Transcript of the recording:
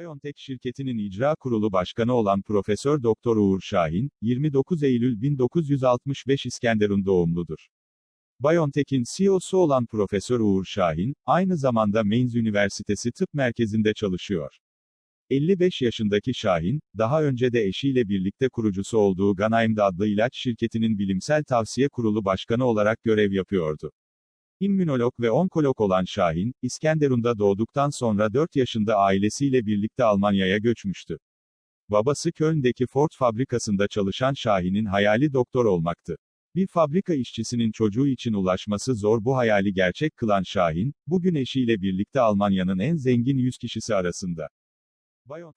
BioNTech şirketinin icra kurulu başkanı olan Profesör Doktor Uğur Şahin, 29 Eylül 1965 İskenderun doğumludur. BioNTech'in CEO'su olan Profesör Uğur Şahin, aynı zamanda Mainz Üniversitesi Tıp Merkezi'nde çalışıyor. 55 yaşındaki Şahin, daha önce de eşiyle birlikte kurucusu olduğu Ganaimd adlı ilaç şirketinin bilimsel tavsiye kurulu başkanı olarak görev yapıyordu. İmmünolog ve onkolog olan Şahin, İskenderun'da doğduktan sonra 4 yaşında ailesiyle birlikte Almanya'ya göçmüştü. Babası Köln'deki Ford fabrikasında çalışan Şahin'in hayali doktor olmaktı. Bir fabrika işçisinin çocuğu için ulaşması zor bu hayali gerçek kılan Şahin, bugün eşiyle birlikte Almanya'nın en zengin 100 kişisi arasında. Bayon